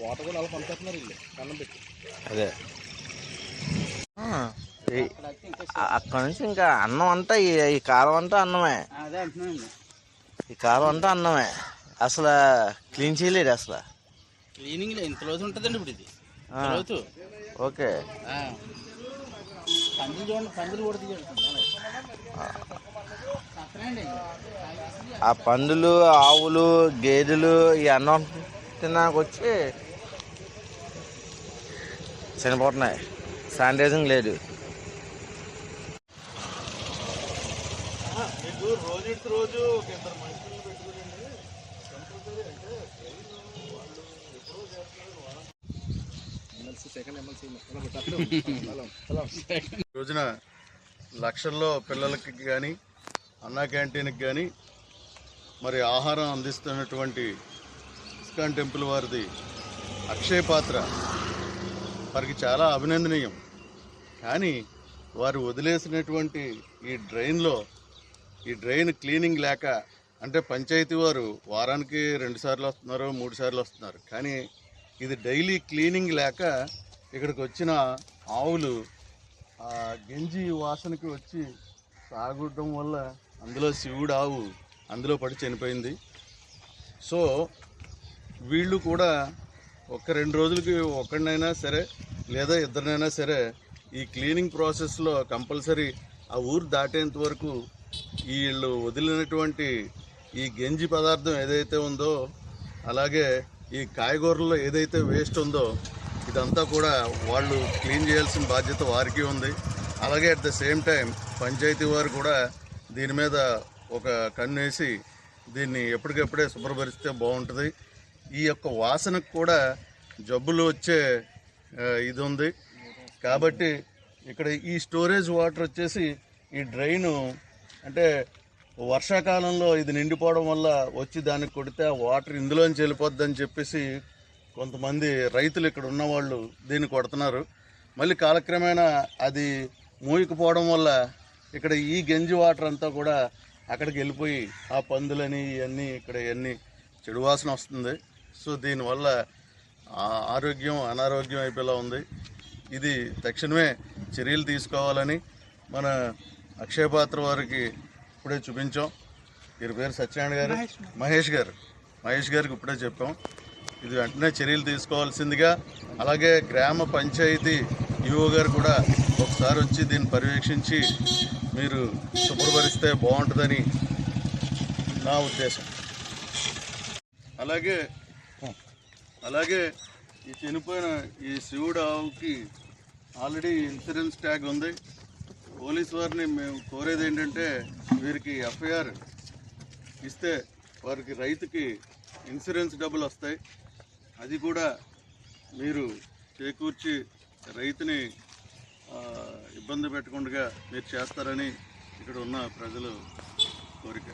కూడా అలా పంపేస్తున్నారు వీళ్ళు. పెట్టి. అదే. అక్కడ నుంచి ఇంకా అన్నం అంతా ఈ కాలం అంతా అన్నమే. అదే అంటున్నాను ఈ కాలం అంతా అన్నమే. అసలు క్లీన్ చేయలేడు అసలు? క్లీనింగ్ ఇంత రోజు ఉంటుందండి ఇప్పుడు ఇది. రోజు. ఓకే. పందులు చూడండి పందులు కూడా తీయాలి. అక్కడండి ఆ పందులు ఆవులు గేదెలు ఈ అన్నం తిన్నాక వచ్చి చనిపోతున్నాయి. శానిటైజింగ్ లేదు. రోజు రోజున లక్షల్లో పిల్లలకి కానీ అన్నా క్యాంటీన్కి కానీ మరి ఆహారం అందిస్తున్నటువంటి ఇస్కాన్ టెంపుల్ వారిది అక్షయ పాత్ర. వారికి చాలా అభినందనీయం. కానీ వారు వదిలేసినటువంటి ఈ డ్రైన్లో ఈ డ్రైన్ క్లీనింగ్ లేక అంటే పంచాయతీ వారు వారానికి రెండు సార్లు వస్తున్నారు మూడు సార్లు వస్తున్నారు. కానీ ఇది డైలీ క్లీనింగ్ లేక ఇక్కడికి వచ్చిన ఆవులు గంజి వాసనకి వచ్చి సాగుడడం వల్ల అందులో శివుడు ఆవు అందులో పడి చనిపోయింది. సో వీళ్ళు కూడా ఒక రెండు రోజులకి ఒక్కడినైనా సరే లేదా ఇద్దరినైనా సరే ఈ క్లీనింగ్ ప్రాసెస్లో కంపల్సరీ ఆ ఊరు దాటేంత వరకు వీళ్ళు వదిలినటువంటి ఈ గంజి పదార్థం ఏదైతే ఉందో అలాగే ఈ కాయగూరల్లో ఏదైతే వేస్ట్ ఉందో ఇదంతా కూడా వాళ్ళు క్లీన్ చేయాల్సిన బాధ్యత వారికి ఉంది. అలాగే at the same time panchayat వారు కూడా దీని మీద ఒక కన్ను వేసి దీన్ని ఎప్పటికప్పుడే శుభ్రపరిస్తే బాగుంటుంది. ఈ యొక్క వాసనకు కూడా జబ్బులు వచ్చే ఇది ఉంది. కాబట్టి ఇక్కడ ఈ స్టోరేజ్ వాటర్ వచ్చేసి ఈ డ్రైను అంటే వర్షాకాలంలో ఇది నిండిపోవడం వల్ల వచ్చి దానికి కొడితే ఆ వాటర్ ఇందులోంచి వెళ్ళిపోద్దని చెప్పేసి కొంతమంది రైతులు ఇక్కడ ఉన్నవాళ్ళు దీన్ని కొడుతున్నారు. మళ్ళీ కాలక్రమేణా అది మూయకపోవడం వల్ల ఇక్కడ ఈ గంజి వాటర్ అంతా కూడా అక్కడికి వెళ్ళిపోయి ఆ పందులని ఇవన్నీ ఇక్కడ ఇవన్నీ చెడు వాసన వస్తుంది. సో దీనివల్ల ఆరోగ్యం అనారోగ్యం అయిపోయేలా ఉంది. ఇది తక్షణమే చర్యలు తీసుకోవాలని మన అక్షయ పాత్ర వారికి ఇప్పుడే చూపించాం. వీరి పేరు సత్యనారాయణ గారు. మహేష్ గారు. మహేష్ గారికి ఇప్పుడే చెప్పాం. ఇది వెంటనే చర్యలు తీసుకోవాల్సిందిగా అలాగే గ్రామ పంచాయతీ ఈఓ గారు కూడా ఒకసారి వచ్చి దీన్ని పర్యవేక్షించి మీరు శుభ్రపరిస్తే బాగుంటుందని నా ఉద్దేశం. అలాగే అలాగే ఈ చనిపోయిన ఈ శివుడు ఆవుకి ఆల్రెడీ ఇన్సూరెన్స్ ట్యాగ్ ఉంది. పోలీస్ వారిని మేము కోరేది ఏంటంటే వీరికి ఎఫ్ఐఆర్ ఇస్తే వారికి రైతుకి ఇన్సూరెన్స్ డబ్బులు వస్తాయి. అది కూడా మీరు చేకూర్చి రైతుని ఇబ్బంది పెట్టకుండా మీరు చేస్తారని ఇక్కడ ఉన్న ప్రజలు కోరిక.